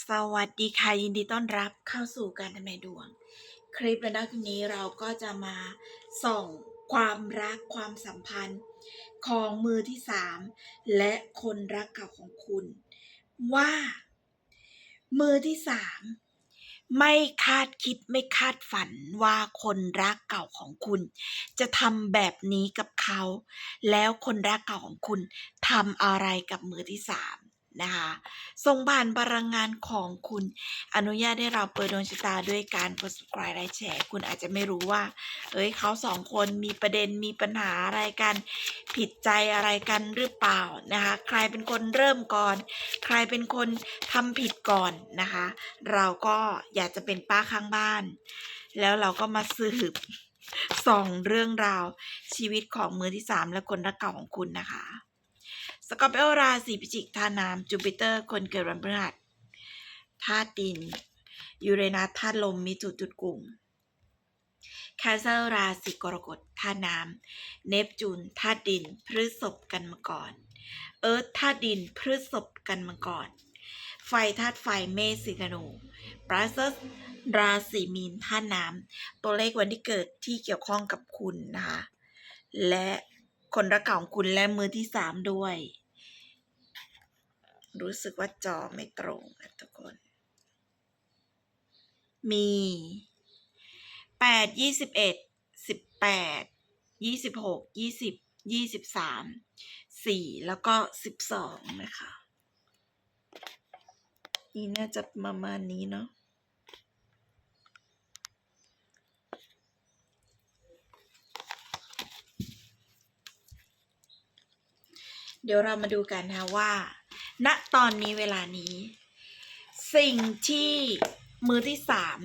สวัสดีค่ะยินดีต้อนรับเข้าสู่การทำนายดวง คลิปและนักนี้เราก็จะมาส่องความรักความสัมพันธ์ของมือที่สามและคนรักเก่าของคุณ ว่า มือที่สามไม่คาดคิดไม่คาดฝันว่าคนรักเก่าของคุณ จะทำแบบนี้กับเขา แล้วคนรักเก่าของคุณทำอะไรกับมือที่สาม นะคะส่งผ่านพลังงานของคุณ อนุญาตให้เราเปิดดวงชะตาด้วยการกด subscribe แลแชร์ คุณอาจจะไม่รู้ว่า เอ้ยเขาสองคนมีประเด็นมีปัญหาอะไรกัน ผิดใจอะไรกันหรือเปล่านะคะ ใครเป็นคนเริ่มก่อน ใครเป็นคนทำผิดก่อนนะคะ เราก็อยากจะเป็นป้าข้างบ้าน แล้วเราก็มาสืบส่องเรื่องราวชีวิตของมือที่สามและคนรักเก่าของคุณนะคะ กอร์เปโอราศีพิจิกธาน้ำจูปิเตอร์ คนเกิดวันพฤหัสธาตุดิน ยูเรนัสธาตุลมมีจุดจุดกลุ่มแคสเซอร์ราศีกรกฎธาน้ำเนปจูนธาตุดินพฤษภกันมาก่อน เอิร์ธธาตุดินพฤษภกันมาก่อน ไฟธาตุไฟเมษสิงหนูปราซัสราศีมีนธาตุน้ำตัวเลขวันที่เกิดที่เกี่ยวข้องกับคุณนะคะและคนรักเก่าของคุณและมือที่สามด้วย รู้สึกว่าจอไม่ตรงนะทุกคน มีแปดยี่สิบเอ็ดสิบแปดยี่สิบหกยี่สิบยี่สิบสามสี่แล้วก็สิบสองนะคะ นี่น่าจะประมาณนี้เนาะเดี๋ยวเรามาดูกันนะว่า ณตอนนี้เวลานี้ สิ่งที่มือที่สาม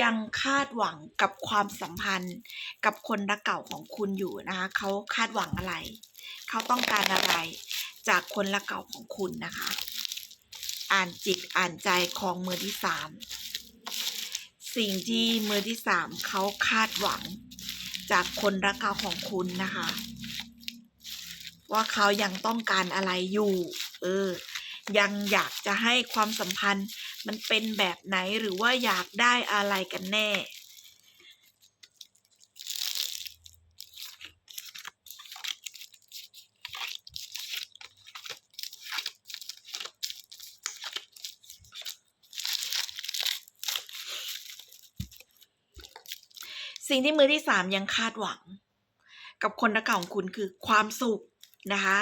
ยังคาดหวังกับความสัมพันธ์กับคนรักเก่าของคุณอยู่นะคะเขาคาดหวังอะไร เขาต้องการอะไรจากคนรักเก่าของคุณนะคะ อ่านจิตอ่านใจของมือที่สามสิ่งที่มือที่สามเขาคาดหวังจากคนรักเก่าของคุณนะคะ ว่าเขายังต้องการอะไรอยู่ เออ ยังอยากจะให้ความสัมพันธ์มันเป็นแบบไหนหรือว่าอยากได้อะไรกันแน่ สิ่งที่มือที่สามยังคาดหวังกับคนรักเก่าของคุณคือความสุข นะคะ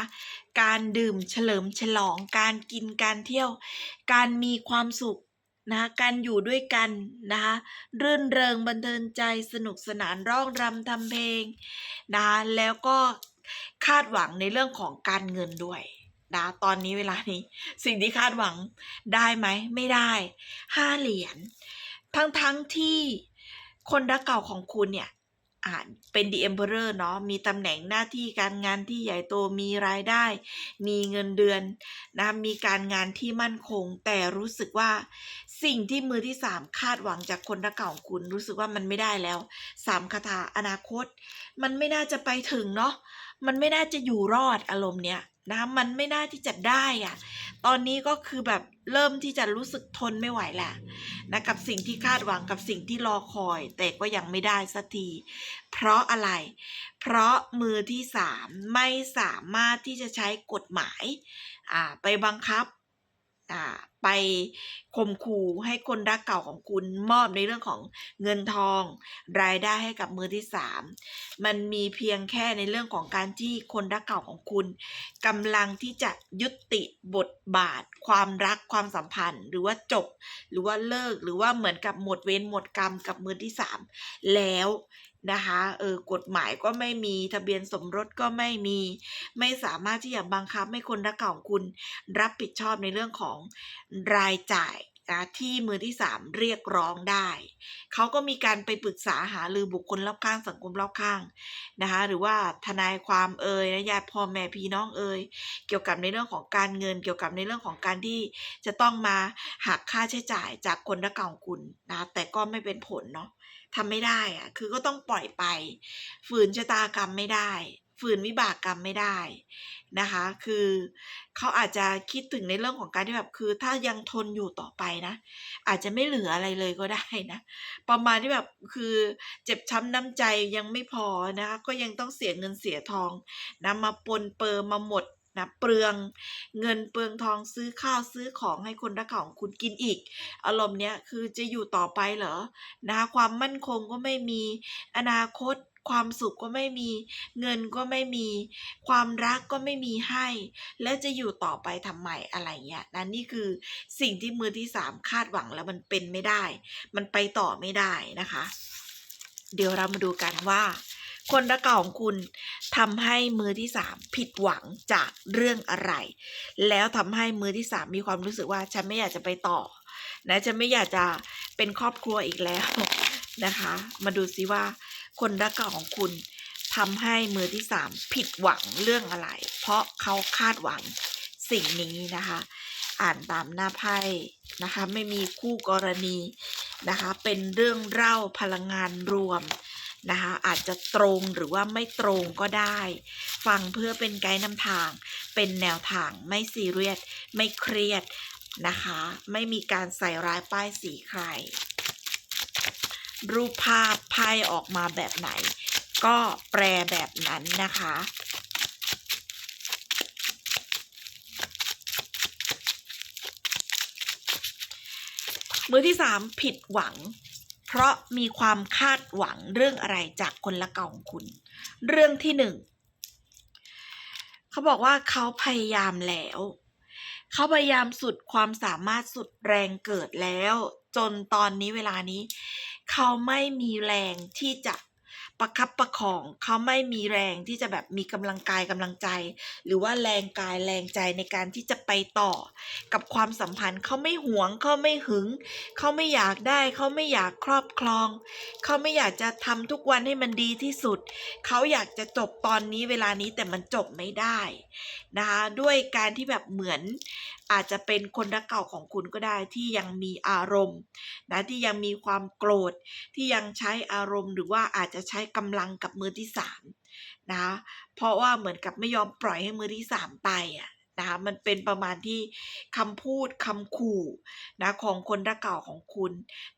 การดื่มเฉลิมฉลอง การกินการเที่ยว การมีความสุขนะคะการอยู่ด้วยกันนะคะรื่นเริงบันเทิงใจสนุกสนานร้องรำทำเพลงนะคะแล้วก็คาดหวังในเรื่องของการเงินด้วยนะตอนนี้เวลานี้สิ่งที่คาดหวังได้ไหมไม่ได้ห้าเหรียญทั้งทั้งที่คนรักเก่าของคุณเนี่ย อ่านเป็น The Emperor เนาะมีตำแหน่งหน้าที่การงานที่ใหญ่โตมีรายได้ มีเงินเดือนนะมีการงานที่มั่นคง แต่รู้สึกว่าสิ่งที่มือที่สามคาดหวังจากคนรักเก่าของคุณรู้สึกว่ามันไม่ได้แล้วสามคาถาอนาคต มันไม่น่าจะไปถึงเนาะมันไม่น่าจะอยู่รอดอารมณ์เนี้ย นะมันไม่น่าที่จะได้อะตอนนี้ก็คือแบบเริ่มที่จะรู้สึกทนไม่ไหวแหละนะกับสิ่งที่คาดหวังกับสิ่งที่รอคอย แต่ก็ยังไม่ได้สักที เพราะอะไร เพราะมือที่สามไม่สามารถที่จะใช้กฎหมายอ่าไปบังคับ ไปข่มขู่ให้คนรักเก่าของคุณมอบในเรื่องของเงินทอง รายได้ให้กับมือที่สามมันมีเพียงแค่ในเรื่องของการที่คนรักเก่าของคุณกำลังที่จะยุติบทบาท ความรักความสัมพันธ์ หรือว่าจบ หรือว่าเลิกหรือว่าเหมือนกับหมดเวรหมดกรรมกับมือที่สามแล้ว นะคะเออกฎหมายก็ไม่มีทะเบียนสมรสก็ไม่มี ไม่สามารถที่จะบังคับให้คนรักเก่าของคุณรับผิดชอบในเรื่องของรายจ่ายนะที่มือที่สามเรียกร้องได้ เขาก็มีการไปปรึกษาหารือบุคคลรอบข้างสังคมรอบข้างนะคะหรือว่าทนายความเอ่ยนะญาติพ่อแม่พี่น้องเอ่ยเกี่ยวกับในเรื่องของการเงิน เกี่ยวกับในเรื่องของการที่จะต้องมาหักค่าใช้จ่ายจากคนรักเก่าของคุณนะแต่ก็ไม่เป็นผลเนาะ ทำไม่ได้อะคือก็ต้องปล่อยไป ฝืนชะตากรรมไม่ได้ ฝืนวิบากกรรมไม่ได้นะคะ คือเขาอาจจะคิดถึงในเรื่องของการที่แบบคือ ถ้ายังทนอยู่ต่อไปนะ อาจจะไม่เหลืออะไรเลยก็ได้นะ ประมาณที่แบบคือเจ็บช้ำน้ำใจยังไม่พอนะคะ ก็ยังต้องเสียเงินเสียทองนะมาปนเปื้อมาหมด นะเปลืองเงินเปลืองทองซื้อข้าวซื้อของให้คนรักของคุณกินอีก อารมณ์เนี้ยคือจะอยู่ต่อไปเหรอนะคะความมั่นคงก็ไม่มีอนาคตความสุขก็ไม่มี เงินก็ไม่มี ความรักก็ไม่มีให้ แล้วจะอยู่ต่อไปทำไมอะไรเงี้ยนั่นนี่คือสิ่งที่มือที่สามคาดหวังแล้วมันเป็นไม่ได้ มันไปต่อไม่ได้นะคะ เดี๋ยวเรามาดูกันว่า คนรักเก่าของคุณทำให้มือที่สามผิดหวังจากเรื่องอะไร แล้วทำให้มือที่สามมีความรู้สึกว่าฉันไม่อยากจะไปต่อ นะฉันไม่อยากจะเป็นครอบครัวอีกแล้วนะคะ มาดูซิว่า คนรักเก่าของคุณทำให้มือที่สามผิดหวังเรื่องอะไร เพราะเขาคาดหวังสิ่งนี้นะคะ อ่านตามหน้าไพ่นะคะ ไม่มีคู่กรณีนะคะ เป็นเรื่องเล่าพลังงานรวม นะคะ อาจจะตรงหรือว่าไม่ตรงก็ได้ ฟังเพื่อเป็นไกด์นำทาง เป็นแนวทางไม่ซีเรียสไม่เครียดนะคะ ไม่มีการใส่ร้ายป้ายสีใคร รูปภาพไพ่ออกมาแบบไหน ก็แปลแบบนั้นนะคะมือที่สามผิดหวัง เพราะมีความคาดหวังเรื่องอะไรจากคนละเก่าของคุณ เรื่องที่หนึ่งเขาบอกว่าเขาพยายามแล้ว เขาพยายามสุดความสามารถสุดแรงเกิดแล้ว จนตอนนี้เวลานี้ เขาไม่มีแรงที่จะ ประคับประคอง เขาไม่มีแรงที่จะแบบมีกำลังกายกำลังใจ หรือว่าแรงกายแรงใจในการที่จะไปต่อ กับความสัมพันธ์เขาไม่หวงเขาไม่หึง เขาไม่อยากได้ เขาไม่อยากครอบครอง เขาไม่อยากจะทำทุกวันให้มันดีที่สุด เขาอยากจะจบตอนนี้เวลานี้แต่มันจบไม่ได้นะคะด้วยการที่แบบเหมือน อาจจะเป็นคนรักเก่าของคุณก็ได้ที่ยังมีอารมณ์นะที่ยังมีความโกรธ ที่ยังใช้อารมณ์หรือว่าอาจจะใช้กำลังกับมือที่สามนะเพราะว่าเหมือนกับไม่ยอมปล่อยให้มือที่สามไปอะ นะคะมันเป็นประมาณที่คำพูดคำขู่นะของคนรักเก่าของคุณ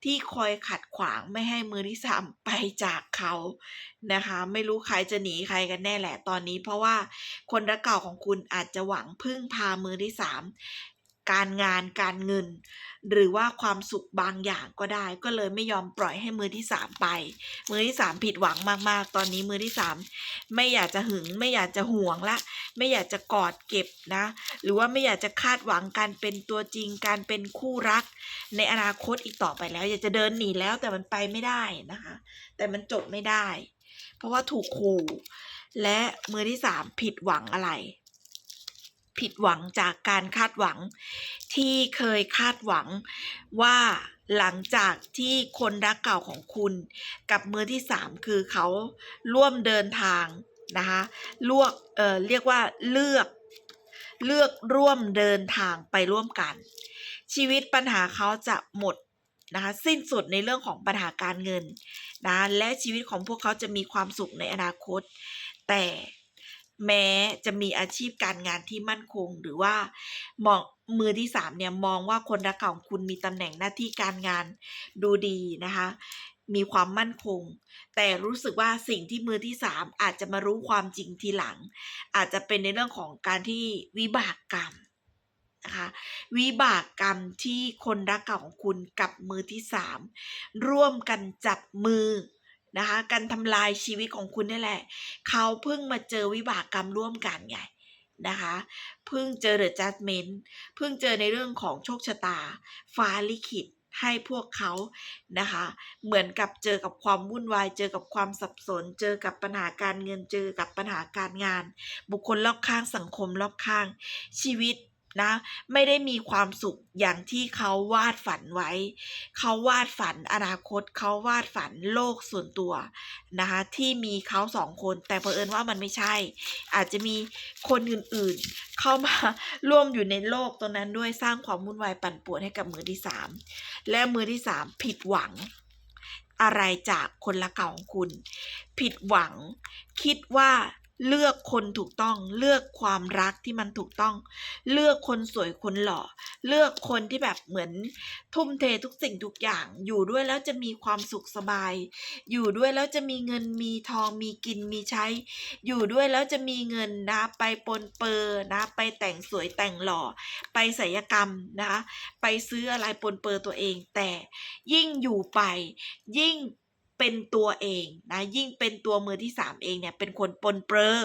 ที่คอยขัดขวางไม่ให้มือที่สามไปจากเขานะคะ ไม่รู้ใครจะหนีใครกันแน่แหละตอนนี้ เพราะว่าคนรักเก่าของคุณอาจจะหวังพึ่งพามือที่สาม การงานการเงิน หรือว่าความสุขบางอย่างก็ได้ ก็เลยไม่ยอมปล่อยให้มือที่สามไป มือที่สามผิดหวังมากๆ ตอนนี้มือที่สามไม่อยากจะหึง ไม่อยากจะห่วงละ ไม่อยากจะกอดเก็บนะ หรือว่าไม่อยากจะคาดหวังการเป็นตัวจริงการเป็นคู่รัก ในอนาคตอีกต่อไปแล้ว อยากจะเดินหนีแล้วแต่มันไปไม่ได้นะคะ แต่มันจบไม่ได้ เพราะว่าถูกขู่และมือที่สามผิดหวังอะไร ผิดหวังจากการคาดหวัง ที่เคยคาดหวังว่าหลังจากที่คนรักเก่าของคุณ กับมือที่สามคือเขาร่วมเดินทางนะคะลวกเอ่อเรียกว่าเลือกเลือกร่วมเดินทางไปร่วมกัน ชีวิตปัญหาเขาจะหมดนะคะสิ้นสุดในเรื่องของปัญหาการเงินนะและชีวิตของพวกเขาจะมีความสุขในอนาคต แต่ แม้จะมีอาชีพการงานที่มั่นคง หรือว่ามองมือที่สามเนี่ยมองว่าคนรักเก่าของคุณมีตำแหน่งหน้าที่การงานดูดีนะคะ มีความมั่นคง แต่รู้สึกว่าสิ่งที่มือที่สามอาจจะมารู้ความจริงทีหลัง อาจจะเป็นในเรื่องของการที่วิบากกรรมนะคะวิบากกรรมที่คนรักเก่าของคุณกับมือที่สามร่วมกันจับมือ นะคะกันทำลายชีวิตของคุณนี่แหละ เขาเพิ่งมาเจอวิบากกรรมร่วมกันไงนะคะเพิ่งเจอเดอะจัดเมนต์เพิ่งเจอในเรื่องของโชคชะตา ฟ้าลิขิตให้พวกเขานะคะ เหมือนกับเจอกับความวุ่นวาย เจอกับความสับสน เจอกับปัญหาการเงินเจอกับปัญหาการงาน บุคคลรอบข้างสังคมรอบข้างชีวิต นะ ไม่ได้มีความสุขอย่างที่เขาวาดฝันไว้ เขาวาดฝันอนาคต เขาวาดฝันโลกส่วนตัวนะคะที่มีเขาสองคน แต่เผอิญว่ามันไม่ใช่ อาจจะมีคนอื่นๆ เข้ามาร่วมอยู่ในโลกตรงนั้นด้วยสร้างความวุ่นวายปั่นป่วนให้กับมือที่สามและมือที่สามผิดหวังอะไรจากคนละเก่าของคุณ ผิดหวัง คิดว่า เลือกคนถูกต้องเลือกความรักที่มันถูกต้อง เลือกคนสวยคนหล่อ เลือกคนที่แบบเหมือนทุ่มเททุกสิ่งทุกอย่าง อยู่ด้วยแล้วจะมีความสุขสบาย อยู่ด้วยแล้วจะมีเงินมีทองมีกินมีใช้ อยู่ด้วยแล้วจะมีเงินนะไปปนเปอร์นะ ไปแต่งสวยแต่งหล่อ ไปศัลกรรมนะคะไปซื้ออะไรปนเปอร์ตัวเอง แต่ยิ่งอยู่ไป ยิ่ง เป็นตัวเองนะยิ่งเป็นตัวมือที่สามเองเนี่ยเป็นคนปนเปื้อ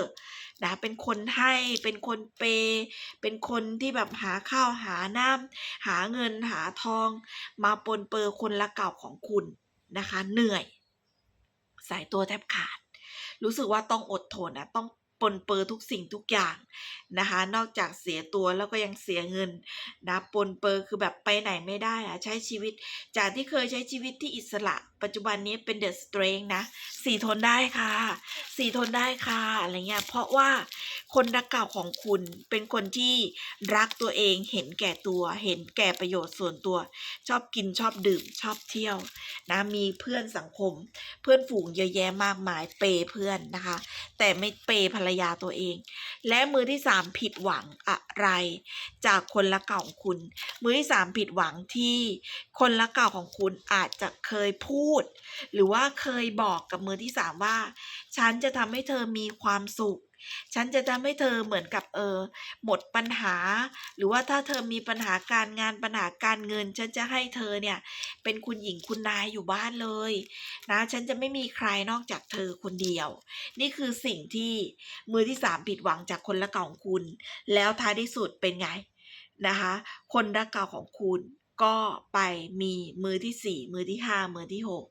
นะเป็นคนให้เป็นคนเปย์เป็นคนที่แบบหาข้าวหาน้ำหาเงินหาทอง มาปนเปอร์คนละเก่าของคุณนะคะ เหนื่อย สายตัวแทบขาด รู้สึกว่าต้องอดทนนะต้อง ปนเปื้อทุกสิ่งทุกอย่างนะคะ นอกจากเสียตัวแล้วก็ยังเสียเงินนะปนเปื้อคือแบบไปไหนไม่ได้อะใช้ชีวิต จากที่เคยใช้ชีวิตที่อิสระ ปัจจุบันนี้เป็นเดอะสเตรนนะสี่ทนได้ค่ะสี่ทนได้ค่ะอะไรเงี้ยเพราะว่าคนรักเก่าของคุณเป็นคนที่รักตัวเองเห็นแก่ตัว เห็นแก่ประโยชน์ส่วนตัว ชอบกินชอบดื่มชอบเที่ยวนะมีเพื่อนสังคม เพื่อนฝูงเยอะแยะมากมายเปเพื่อนนะคะ แต่ไม่เปภรรยาตัวเอง และมือที่สามผิดหวังอะไร จากคนละเก่าของคุณ มือที่สามผิดหวังที่คนละเก่าของคุณอาจจะเคยพูด หรือว่าเคยบอกกับมือที่สามว่า ฉันจะทำให้เธอมีความสุข ฉันจะทำให้เธอเหมือนกับเออหมดปัญหา หรือว่าถ้าเธอมีปัญหาการงานปัญหาการเงิน ฉันจะให้เธอเนี่ย เป็นคุณหญิงคุณนายอยู่บ้านเลย นะ ฉันจะไม่มีใครนอกจากเธอคนเดียว นี่คือสิ่งที่มือที่สามผิดหวังจากคนละเก่าของคุณ แล้วท้ายที่สุดเป็นไงนะคะ คนรักเก่าของคุณก็ไปมีมือที่สี่มือที่ห้ามือที่หก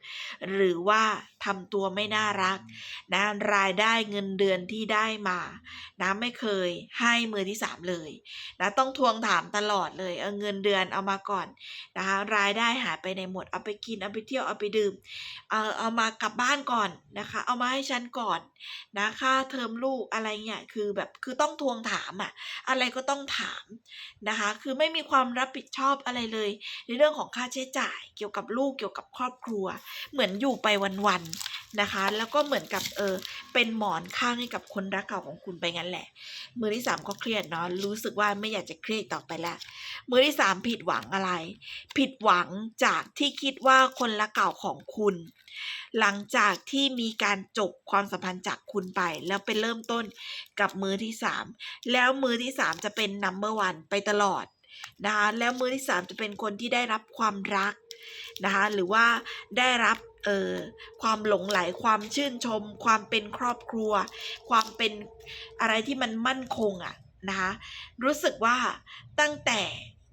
หรือว่าทำตัวไม่น่ารักนะรายได้เงินเดือนที่ได้มานะไม่เคยให้มือที่สามเลยนะต้องทวงถามตลอดเลยเอาเงินเดือนเอามาก่อนนะคะรายได้หายไปในหมดเอาไปกินเอาไปเที่ยวเอาไปดื่มเอาเอามากลับบ้านก่อนนะคะ เอามาให้ฉันก่อนนะค่าเทอมลูกอะไรเงี้ยคือแบบคือต้องทวงถามอะอะไรก็ต้องถามนะคะคือไม่มีความรับผิดชอบอะไรเลย ในเรื่องของค่าใช้จ่ายเกี่ยวกับลูกเกี่ยวกับครอบครัว เหมือนอยู่ไปวันๆ นะคะ แล้วก็เหมือนกับเออเป็นหมอนข้างให้กับคนรักเก่าของคุณไปงั้นแหละ มือที่สามก็เครียดเนาะรู้สึกว่าไม่อยากจะเครียดต่อไปล้วมือที่สามผิดหวังอะไร ผิดหวังจากที่คิดว่าคนรักเก่าของคุณ หลังจากที่มีการจบความสัมพันธ์จากคุณไป แล้วไปเริ่มต้นกับมือที่สามแล้วมือที่สามจะเป็น number one ไปตลอดนะคะแล้วมือที่สามจะเป็นคนที่ได้รับความรัก นะคะหรือว่าได้รับเอ่อความหลงไหลความชื่นชม ความเป็นครอบครัว ความเป็นอะไรที่มันมั่นคงอะนะคะรู้สึกว่าตั้งแต่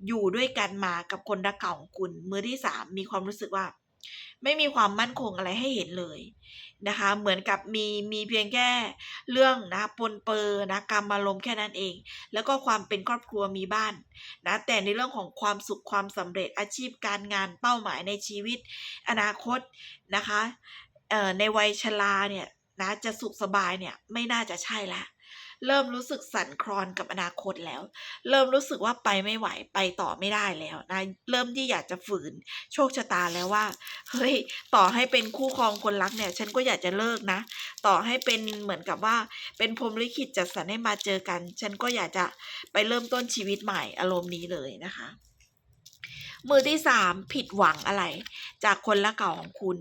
อยู่ด้วยกันมากับคนรักเก่าของคุณมือที่สามมีความรู้สึกว่า ไม่มีความมั่นคงอะไรให้เห็นเลยนะคะ เหมือนกับมีมีเพียงแค่เรื่องนะปนเปอร์นะกรรมอารมณ์แค่นั้นเอง แล้วก็ความเป็นครอบครัวมีบ้านนะแต่ในเรื่องของความสุขความสำเร็จอาชีพการงานเป้าหมายในชีวิต อนาคตนะคะในวัยชราเนี่ยนะจะสุขสบายเนี่ยไม่น่าจะใช่ละ เริ่มรู้สึกสั่นคลอนกับอนาคตแล้ว เริ่มรู้สึกว่าไปไม่ไหวไปต่อไม่ได้แล้วนะเริ่มที่อยากจะฝืนโชคชะตาแล้วว่าเฮ้ยต่อให้เป็นคู่ครองคนรักเนี่ย ฉันก็อยากจะเลิกนะ ต่อให้เป็นเหมือนกับว่า เป็นพรมลิขิตจัดสรรให้มาเจอกัน ฉันก็อยากจะไปเริ่มต้นชีวิตใหม่อารมณ์นี้เลยนะคะมือที่สามผิดหวังอะไร จากคนละเก่าของคุณ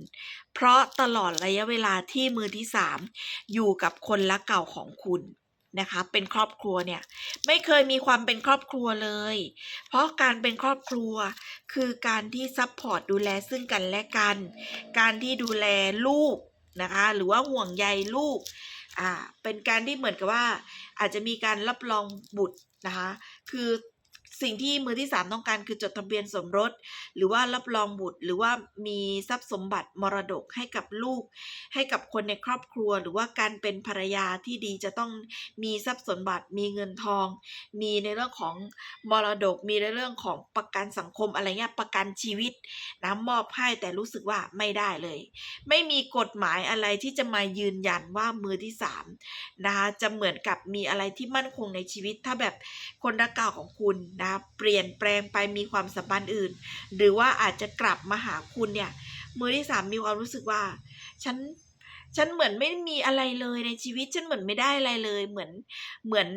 เพราะตลอดระยะเวลาที่มือที่สามอยู่กับคนละเก่าของคุณ นะคะเป็นครอบครัวเนี่ยไม่เคยมีความเป็นครอบครัวเลย เพราะการเป็นครอบครัวคือการที่ซัพพอร์ตดูแลซึ่งกันและกัน การที่ดูแลลูกนะคะหรือว่าห่วงใยลูกอ่าเป็นการที่เหมือนกับว่าอาจจะมีการรับรองบุตรนะคะคือ สิ่งที่มือที่สามต้องการคือจดทะเบียนสมรส หรือว่ารับรองบุตร หรือว่ามีทรัพย์สมบัติมรดกให้กับลูก ให้กับคนในครอบครัว หรือว่าการเป็นภรรยาที่ดีจะต้องมีทรัพย์สมบัติ มีเงินทอง มีในเรื่องของมรดก มีในเรื่องของประกันสังคมอะไรเงี้ยประกันชีวิตนะมอบให้แต่รู้สึกว่าไม่ได้เลย ไม่มีกฎหมายอะไรที่จะมายืนยันว่ามือที่สามนะคะจะเหมือนกับมีอะไรที่มั่นคงในชีวิตถ้าแบบคนรักเก่าของคุณนะเปลี่ยนแปลงไปมีความสัมพันธ์อื่น หรือว่าอาจจะกลับมาหาคุณเนี่ยมือที่สามมีความรู้สึกว่า ฉันฉันเหมือนไม่มีอะไรเลยในชีวิตฉันเหมือนไม่ได้อะไรเลย เหมือนเหมือน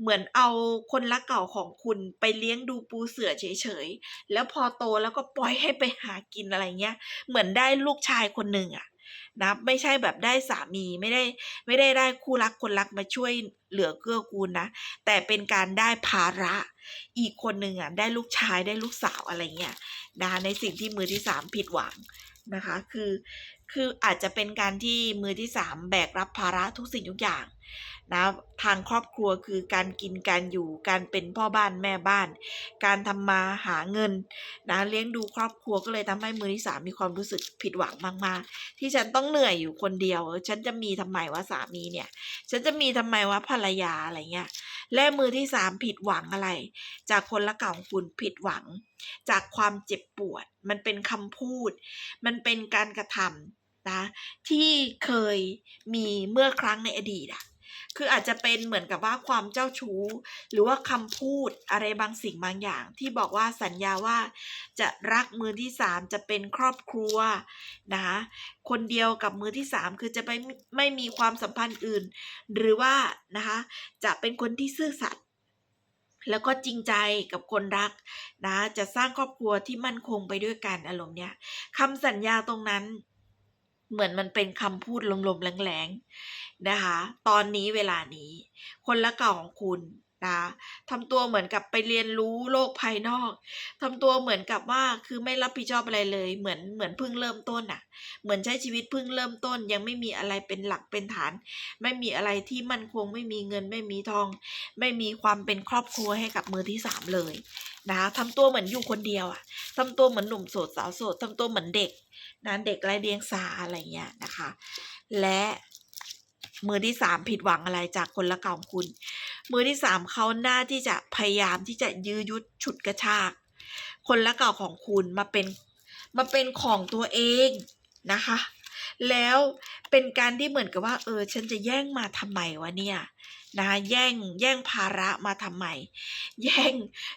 เหมือนเอาคนรักเก่าของคุณไปเลี้ยงดูปูเสือเฉยๆแล้วพอโตแล้วก็ปล่อยให้ไปหากินอะไรเงี้ย เหมือนได้ลูกชายคนหนึ่งอะนะไม่ใช่แบบได้สามีไม่ได้ไม่ได้ได้คู่รักคนรักมาช่วยเหลือเกื้อกูลนะ แต่เป็นการได้ภาระ อีกคนหนึ่งอะได้ลูกชายได้ลูกสาวอะไรเงี้ยนะในสิ่งที่มือที่สามผิดหวัง นะคะ คือ คืออาจจะเป็นการที่มือที่สามแบกรับภาระทุกสิ่งทุกอย่างนะทางครอบครัวคือการกินการอยู่การเป็นพ่อบ้านแม่บ้าน การทำมาหาเงินนะเลี้ยงดูครอบครัวก็เลยทำให้มือที่สามมีความรู้สึกผิดหวังมากๆ ที่ฉันต้องเหนื่อยอยู่คนเดียว ฉันจะมีทำไมว่าสามีเนี่ย ฉันจะมีทำไมว่าภรรยาอะไรเงี้ยและมือที่สามผิดหวังอะไร จากคนละเก่าของคุณผิดหวัง จากความเจ็บปวด มันเป็นคำพูด มันเป็นการกระทำนะที่เคยมีเมื่อครั้งในอดีตอะคืออาจจะเป็นเหมือนกับว่าความเจ้าชู้ หรือว่าคำพูดอะไรบางสิ่งบางอย่าง ที่บอกว่าสัญญาว่าจะรักมือที่สามจะเป็นครอบครัวนะคะคนเดียวกับมือที่สามคือจะไม่ไม่มีความสัมพันธ์อื่น หรือว่านะคะจะเป็นคนที่ซื่อสัตย์ แล้วก็จริงใจกับคนรักนะจะสร้างครอบครัวที่มั่นคงไปด้วยกันอารมณ์เนี้ยคำสัญญาตรงนั้น เหมือนมันเป็นคำพูดลมๆแรงๆนะคะ ตอนนี้เวลานี้ คนละเก่าของคุณ นะทำตัวเหมือนกับไปเรียนรู้โลกภายนอกทำตัวเหมือนกับว่าคือไม่รับผิดชอบอะไรเลย เหมือนเหมือนเพิ่งเริ่มต้นอะ่ะ เหมือนใช้ชีวิตเพิ่งเริ่มต้น ยังไม่มีอะไรเป็นหลักเป็นฐาน ไม่มีอะไรที่มั่นคง ไม่มีเงิน ไม่มีทอง ไม่มีความเป็นครอบครัวให้กับมือที่สามเลยนะคะทำตัวเหมือนอยู่คนเดียวอะ่ะทำตัวเหมือนหนุ่มโสดสาวโสดทำตัวเหมือนเด็กนะเด็กไร้เดียงสาอะไรเงี้ยนะคะ และมือที่สามผิดหวังอะไรจากคนละเก่าของคุณ มือที่สามเขาหน้าที่จะพยายามที่จะยื้อยุดฉุดกระชาก คนละเก่าของคุณมาเป็นมาเป็นของตัวเองนะคะ แล้วเป็นการที่เหมือนกับว่า เออ ฉันจะแย่งมาทำไมวะเนี่ยนะคะแย่งแย่งภาระมาทำไม แย่ง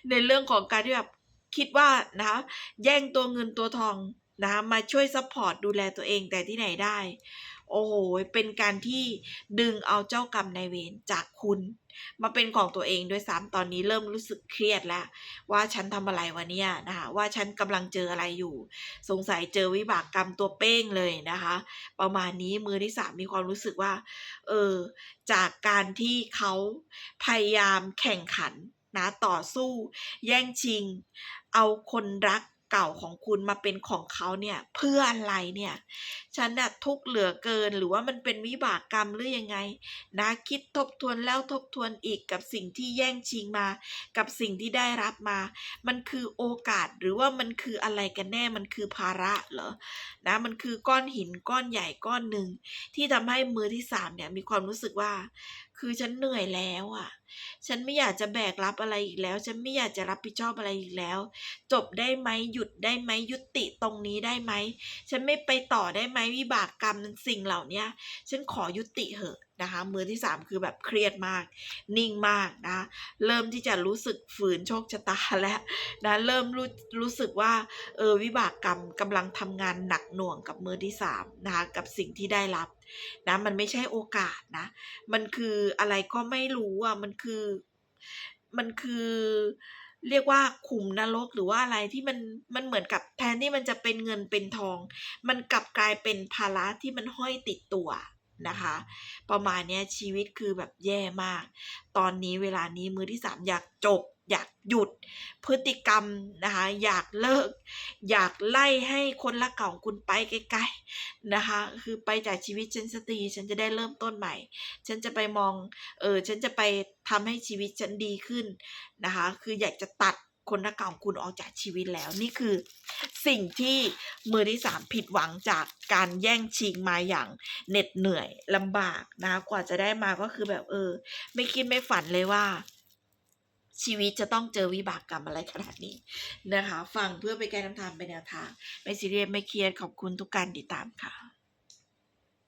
ในเรื่องของการที่แบบคิดว่านะะแย่งตัวเงินตัวทองนะคะมาช่วยซัพพอร์ตดูแลตัวเองแต่ที่ไหนได้ โอ้โห เป็นการที่ดึงเอาเจ้ากรรมนายเวรจากคุณ มาเป็นของตัวเองด้วยซ้ำตอนนี้เริ่มรู้สึกเครียดแล้ว ว่าฉันทำอะไรวะเนี่ยนะคะว่าฉันกำลังเจออะไรอยู่ สงสัยเจอวิบากกรรมตัวเป้งเลยนะคะ ประมาณนี้มือที่สามมีความรู้สึกว่า เออ จากการที่เขาพยายามแข่งขันนะต่อสู้ แย่งชิง เอาคนรัก เก่าของคุณมาเป็นของเขาเนี่ยเพื่ออะไรเนี่ยฉันน่ะทุกข์เหลือเกินหรือว่ามันเป็นวิบากกรรมหรือยังไง นะคิดทบทวนแล้วทบทวนอีกกับสิ่งที่แย่งชิงมา กับสิ่งที่ได้รับมา มันคือโอกาสหรือว่ามันคืออะไรกันแน่มันคือภาระเหรอนะมันคือก้อนหินก้อนใหญ่ก้อนหนึ่งที่ทำให้มือที่สามเนี่ยมีความรู้สึกว่า คือฉันเหนื่อยแล้วอะ ฉันไม่อยากจะแบกรับอะไรอีกแล้ว ฉันไม่อยากจะรับผิดชอบอะไรอีกแล้ว จบได้ไหมหยุดได้ไหมยุติตรงนี้ได้ไหม ฉันไม่ไปต่อได้ไหมวิบากกรรมสิ่งเหล่านี้ฉันขอยุติเหอะนะคะ มือที่สามคือแบบเครียดมาก นิ่งมากนะเริ่มที่จะรู้สึกฝืนโชคชะตาแล้วนะเริ่มรู้รู้สึกว่าเออวิบากกรรมกำลังทำงานหนักหน่วงกับมือที่สามนะคะกับสิ่งที่ได้รับ นะมันไม่ใช่โอกาสนะ มันคืออะไรก็ไม่รู้อะมันคือมันคือเรียกว่าขุมนรกหรือว่าอะไรที่มันมันเหมือนกับแทนที่มันจะเป็นเงินเป็นทอง มันกลับกลายเป็นภาระที่มันห้อยติดตัวนะคะ ประมาณนี้ชีวิตคือแบบแย่มาก ตอนนี้เวลานี้มือที่สามอยากจบ อยากหยุดพฤติกรรมนะคะอยากเลิก อยากไล่ให้คนละเก่าของคุณไปไกลๆนะคะคือไปจากชีวิตฉันสตรีฉันจะได้เริ่มต้นใหม่ ฉันจะไปมองเออฉันจะไปทำให้ชีวิตฉันดีขึ้นนะคะคืออยากจะตัดคนรักเก่าของคุณออกจากชีวิตแล้วนี่คือ สิ่งที่มือที่สามผิดหวังจากการแย่งชิงมาอย่างเหน็ดเหนื่อยลำบากนะกว่าจะได้มาก็คือแบบเออ ไม่คิดไม่ฝันเลยว่า ชีวิตจะต้องเจอวิบากกรรมอะไรขนาดนี้นะคะ ฟังเพื่อไปแก้คำทามไปนแนวทาง ไม่ซีเรียสไม่เครียดขอบคุณทุกการติดตามค่ะ